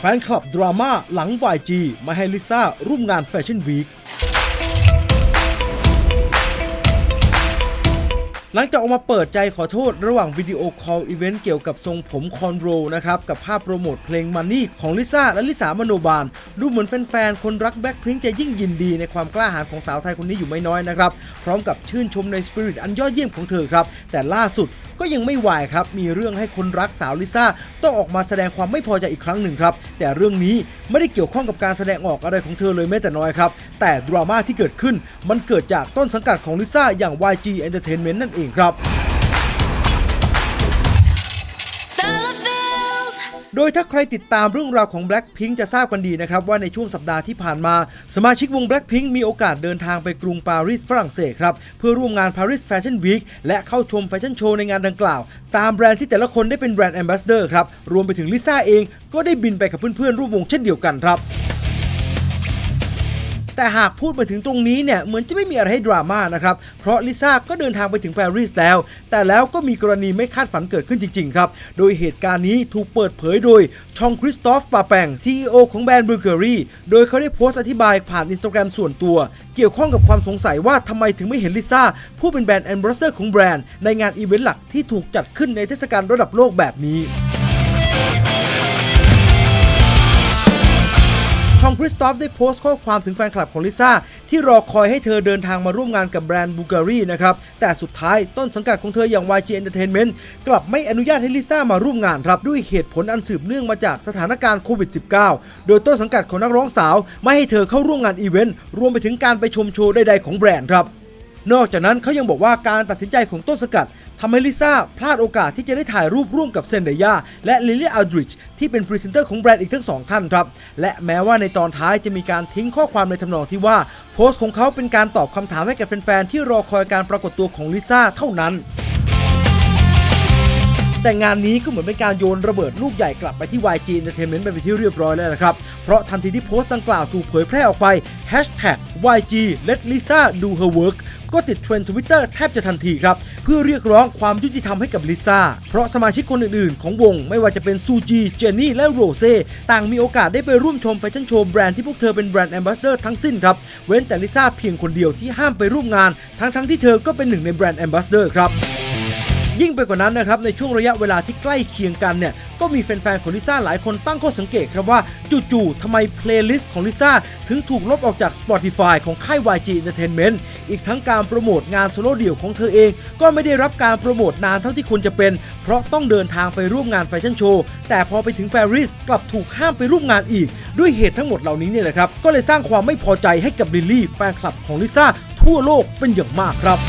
แฟนคลับดราม่าหลัง YG ไม่ให้ลิซ่าร่วมงานแฟชั่นวีคหลังจากออกมาเปิดใจขอโทษระหว่างวิดีโอคอลอีเวนต์เกี่ยวกับทรงผมคอนโรนะครับ กับภาพโปรโมทเพลงมันนี่ของลิซ่าและลิสามโนบาล ดูเหมือนแฟนๆ คนรักแบ็คพิงจะยิ่งยินดีในความกล้าหาญของสาวไทยคนนี้อยู่ไม่น้อยนะครับ พร้อมกับชื่นชมในสปิริตอันยอดเยี่ยมของเธอครับ แต่ล่าสุด ก็ยังไม่วายครับ มีเรื่องให้คนรักสาวลิซ่าต้องออกมาแสดงความไม่พอใจอีกครั้งหนึ่งครับ แต่เรื่องนี้ไม่ได้เกี่ยวข้องกับการแสดงออกอะไรของเธอเลยแม้แต่น้อยครับ แต่ดราม่าที่เกิดขึ้นมันเกิดจากต้นสังกัดของลิซ่าอย่าง YG Entertainment นั่นเองครับ โดยถ้าใครติดตามเรื่องราวของ Blackpink จะทราบกันดีนะครับว่าในช่วงสัปดาห์ที่ผ่านมา สมาชิกวง Blackpink มีโอกาสเดินทางไปกรุงปารีสฝรั่งเศสครับ เพื่อร่วมงาน Paris Fashion Week และเข้าชมแฟชั่นโชว์ในงานดังกล่าว ตามแบรนด์ที่แต่ละคนได้เป็นแบรนด์แอมบาสเดอร์ครับรวมไปถึงลิซ่าเองก็ได้บินไปกับเพื่อนๆร่วมวงเช่นเดียวกันครับ แต่หากพูดมาถึงตรงนี้เนี่ยเหมือนจะไม่มีอะไรให้ดราม่านะครับ เพราะลิซ่าก็เดินทางไปถึงปารีสแล้ว แต่แล้วก็มีกรณีไม่คาดฝันเกิดขึ้นจริง ๆ ครับ โดยเหตุการณ์นี้ถูกเปิดเผยโดยชองคริสตอฟปาแปง CEO ของแบรนด์บรูเกอรี่ โดยเขาได้โพสต์อธิบายผ่านอินสตาแกรมส่วนตัว เกี่ยวข้องกับความสงสัยว่าทำไมถึงไม่เห็นลิซ่าผู้เป็นแบรนด์แอมบาสเดอร์ของแบรนด์ในงานอีเวนต์หลักที่ถูกจัดขึ้นในเทศกาลระดับโลกแบบนี้ คริสตอฟได้โพสต์ข้อความถึงแฟนคลับของลิซ่าที่รอคอยให้เธอเดินทางมาร่วมงานกับแบรนด์บูการีนะครับ แต่สุดท้ายต้นสังกัดของเธออย่าง YG Entertainment กลับไม่อนุญาตให้ลิซ่ามาร่วมงานครับด้วยเหตุผลอันสืบเนื่องมาจากสถานการณ์โควิด -19 โดยต้นสังกัดของนักร้องสาว ไม่ให้เธอเข้าร่วมงานอีเวนต์รวมไปถึงการไปชมโชว์ใดๆของแบรนด์ครับนอกจากนั้นเขายังบอกว่าการตัดสินใจของต้นสกัด ทำให้ลิซ่าพลาดโอกาสที่จะได้ถ่ายรูปร่วมกับเซนเดย่าและลิลลี่อัลดริชที่เป็นพรีเซนเตอร์ของแบรนด์อีกทั้งสองท่านครับ และแม้ว่าในตอนท้ายจะมีการทิ้งข้อความในทำนองที่ว่า โพสต์ของเขาเป็นการตอบคำถามให้กับแฟนๆที่รอคอยการปรากฏตัวของลิซ่าเท่านั้น แต่งานนี้ก็เหมือนเป็นการโยนระเบิดลูกใหญ่กลับไปที่ YG Entertainment ไปเป็นที่เรียบร้อยแล้วนะครับ เพราะทันทีที่โพสต์ดังกล่าวถูกเผยแพร่ออกไป Hashtag YG Let Lisa Do Her Work ก็ติดเทรนด์ทวิตเตอร์แทบจะทันทีครับ เพื่อเรียกร้องความยุติธรรมให้กับลิซ่า เพราะสมาชิกคนอื่นๆ ของวงไม่ว่าจะเป็นซูจี เจนนี่ และโรเซ่ต่างมีโอกาสได้ไปร่วมชมแฟชั่นโชว์แบรนด์ที่พวกเธอเป็นแบรนด์แอมบาสเดอร์ทั้งสิ้นครับ เว้นแต่ลิซ่าเพียงคนเดียวที่ห้ามไปร่วมงาน ทั้งๆที่เธอก็เป็นหนึ่งในแบรนด์แอมบาสเดอร์ครับ ยิ่งไปกว่านั้นนะครับในช่วงระยะเวลาที่ใกล้เคียงกันเนี่ยก็มีแฟนๆของลิซ่าหลายคนตั้งข้อสังเกตครับว่าจู่ๆทำไมเพลย์ลิสต์ของลิซ่าถึงถูกลบออกจาก Spotify ของค่าย YG Entertainment อีกทั้งการโปรโมทงานโซโล่เดี่ยวของเธอเอง ก็ไม่ได้รับการโปรโมทนานเท่าที่ควรจะเป็น เพราะต้องเดินทางไปร่วมงานแฟชั่นโชว์ แต่พอไปถึงปารีสกลับถูกห้ามไปร่วมงานอีก ด้วยเหตุทั้งหมดเหล่านี้เนี่ยแหละครับ ก็เลยสร้างความไม่พอใจให้กับลิลลี่แฟนคลับของลิซ่าทั่วโลกเป็นอย่างมากครับ